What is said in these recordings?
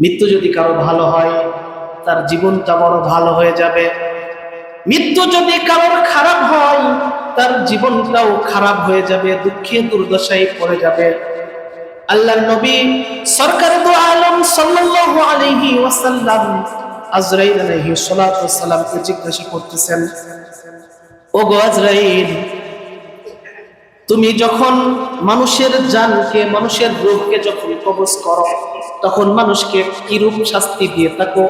মৃত্যু যদি কারও ভালো হয়, তার জীবনটা বড় ভালো হয়ে যাবে। মৃত্যু যদি কারোর খারাপ হয়, তার জীবনটাও খারাপ হয়ে যাবে, দুঃখে দুর্দশায় পড়ে যাবে। আল্লাহ নবী সরকার দু আলম সাল্লাল্লাহু আলাইহি ওয়াসাল্লাম আজরাইল আলাইহি সালাতু ওয়াসালামকে জিজ্ঞাসা করতেছেন ও গো আজরাইল তুমি যখন মানুষের জানকে, মানুষের রূপকে যখন কবজ করো, তখন মানুষকে কিরূপ শাস্তি দিয়ে থাকো?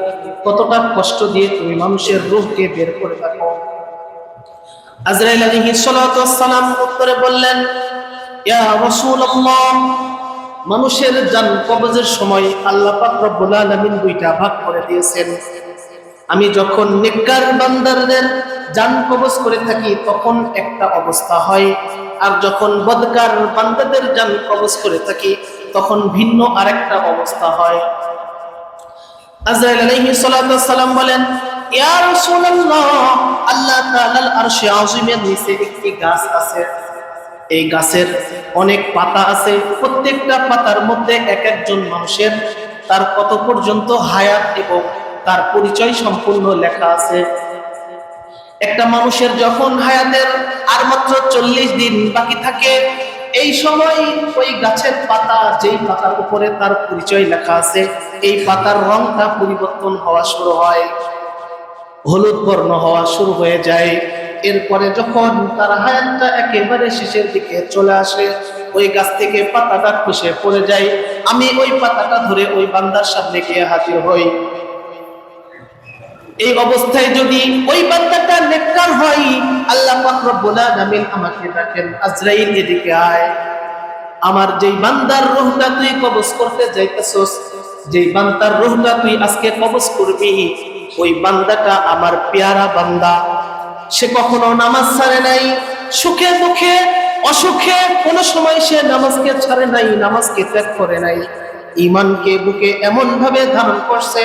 কতটা কষ্ট দিয়ে তুমি মানুষের রূপকে বের করে থাকো? আজরাইল সালাতু ওয়াসসালাম উত্তরে বললেন মানুষের জান কবজের সময় আল্লাহ পাক রব্বুল আলামিন দুইটা ভাগ করে দিয়েছেন। আমি যখন নেককার বান্দারদের জান কবজ করে থাকি, তখন একটা অবস্থা হয়। আর যখন বদকার বান্দাদের জান কবজ করে থাকি, তখন ভিন্ন আরেকটা অবস্থা হয়। আল্লাহ গাছ আছে। এই গাছের অনেক পাতা আছে। প্রত্যেকটা পাতার মধ্যে এক একজন মানুষের তার কত পর্যন্ত হায়াত এবং তার পরিচয় সম্পূর্ণ লেখা আছে। একটা মানুষের যখন হায়াতের আর মাত্র চল্লিশ দিন বাকি থাকে, এই সময় ওই গাছের পাতা, যেই পাতার উপরে তার পরিচয় লেখা আছে, এই পাতার রংটা পরিবর্তন হওয়া শুরু হয়, হলুদ বর্ণ হওয়া শুরু হয়ে যায়। এরপরে যখন তার হায়াতটা একেবারে শেষের দিকে চলে আসে, ওই গাছ থেকে পাতাটা খসে পড়ে যায়। আমি ওই পাতাটা ধরে ওই বান্দার সামনে গিয়ে হাজির হই। এই অবস্থায় যদি ওই বান্দাটা নেককার হয়, আল্লাহ পাক রব্বুল আলামিন আমাকে ডাকেন, আজরাইল এদিকে আয়। আমার যেই বান্দার রূহটা তুই কবজ করতে যাইতেছস, যেই বান্দার রূহটা তুই আজকে কবজ করবি, ওই বান্দাটা আমার পেয়ারা বান্দা। সে কখনো নামাজ ছাড়ে নাই, সুখে দুঃখে অসুখে কোনো সময় সে নামাজকে ছাড়ে নাই, নামাজকে ত্যাগ করে নাই। ইমানকে বুকে এমন ভাবে ধারণ করছে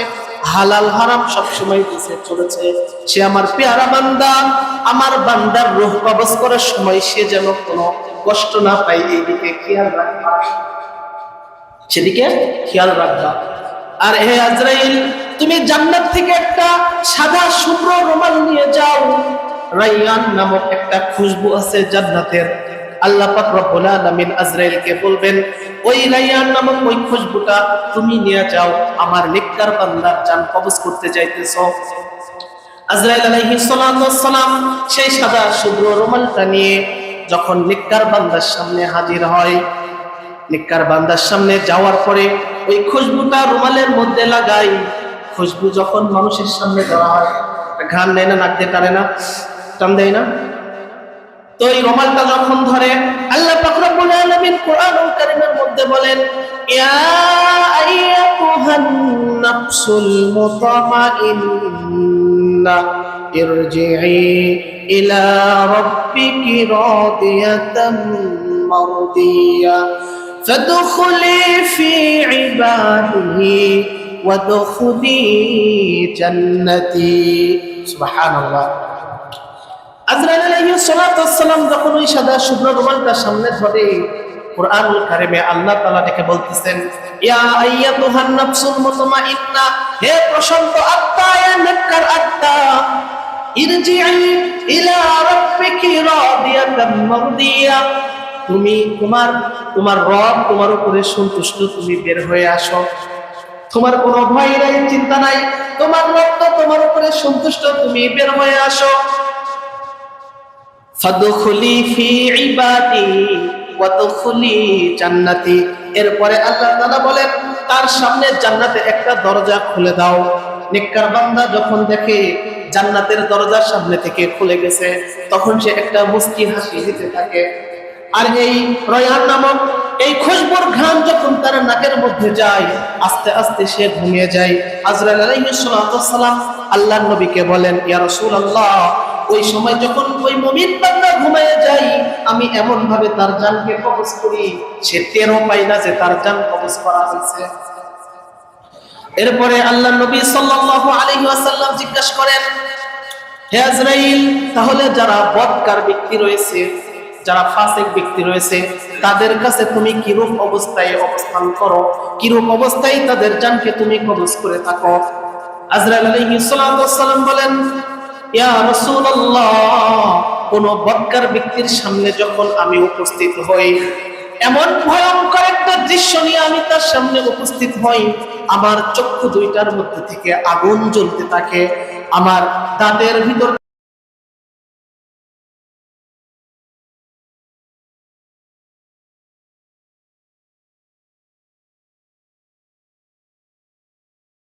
হালাল হারাম সবসময় বুঝে চলেছে। সে আমার পেয়ারা বান্দা, আমার বান্দার রূহ কবজ করার সময় সে যেন কোনো কষ্ট না পায়, এইদিকে খেয়াল রাখবা সেদিকে খেয়াল রাখবা আর হে আজরাইল, তুমি জান্নাত থেকে একটা সাদা শুভ্র রুমাল নিয়ে যাও। রাইয়ান নামক একটা খুশবু আছে জান্নাতের। আল্লাহ পাক রব্বুল আলামিন আজরাইলকে বলবেন, ওই রাইয়ান নামক ওই খুশবুটা তুমি নিয়ে যাও, আমার নেককার বান্দার জান কবজ করতে যাইতেছো। আজরাইল আলাইহিস সালাতু সালাম সেই সাদা শুভ্র রুমালটা নিয়ে যখন নেককার বান্দার সামনে হাজির হয় নিকার বান্দার সামনে যাওয়ার পরে ওই খুশবুটা রুমালের মধ্যে লাগাই, খুশবু যখন মানুষের সামনে ধরা হয় ঘাম দেয় না, নাক দিয়ে টানে না, টান দেয় না? তো এই রুমালটা যখন ধরে আল্লাহ পাক রব্বুল আলামিন কোরআনুল কারীমের মধ্যে বলেন ইয়া আইয়াতুহান নাফসুল মুতমাইন্না ইরজিই ইলা রাব্বিকি রাদিয়াতাম মারদিয়া فادخلي في عباده وادخلي جنتي سبحان الله আজরাইল যখন ওই সাদা শুভ্র রুমালটা সামনে ধরে আল্লাহ বলতেছেন হে প্রশান্ত আত্মা তুমি তোমার তোমার রব তোমার উপরে সন্তুষ্ট, তুমি বের হয়ে আসো। তোমার কোনো ভয় নাই, চিন্তা নাই, তোমার রব তো তোমার উপরে সন্তুষ্ট, তুমি বের হয়ে আসো। ফাদখুলি ফি ইবাদি জান্নাতি। এরপরে আল্লাহ তাআলা বলেন, তার সামনে জান্নাতে একটা দরজা খুলে দাও। নেককার বান্দা যখন দেখে জান্নাতের দরজার সামনে থেকে খুলে গেছে, তখন সে একটা মুস্কি হাসি দিতে থাকে। আর এই রয়ান নামক এই খুশবুর ঘ্রাণ যখন তার নাকের মধ্যে যায়, আস্তে আস্তে সে ঘুমিয়ে যায়। আজরাইল আলাইহিস সালাম আল্লাহর নবীকে বলেন, ইয়া রাসূলুল্লাহ ওই সময় যখন ওই মুমিন বান্দা ঘুমিয়ে যায়, আমি এমন ভাবে তার জানকে কবজ করি, সে টেরও পায় না যে তার জান কবজ করা হয়েছে। এরপরে আল্লাহ নবী সাল্লাল্লাহু আলাইহি ওয়াসাল্লাম জিজ্ঞাসা করেন, হে আজরাইল, তাহলে যারা বদকার ব্যক্তি রয়েছে, যারা ফাসিক ব্যক্তি রয়েছে, তাদের কাছে তুমি কিরূপ অবস্থায় অবস্থান করো? কিরূপ অবস্থায় তাদের জানকে তুমি কবজ করে থাকো? আজরাইল আলাইহিস ওয়াসসালাম বলেন কোন বদকার ব্যক্তির সামনে যখন আমি উপস্থিত হই, এমন ভয়ঙ্কর একটা দৃশ্য নিয়ে আমি তার সামনে উপস্থিত হই, আমার চক্ষু দুইটার মধ্যে থেকে আগুন জ্বলতে থাকে, আমার দাঁতের ভিতর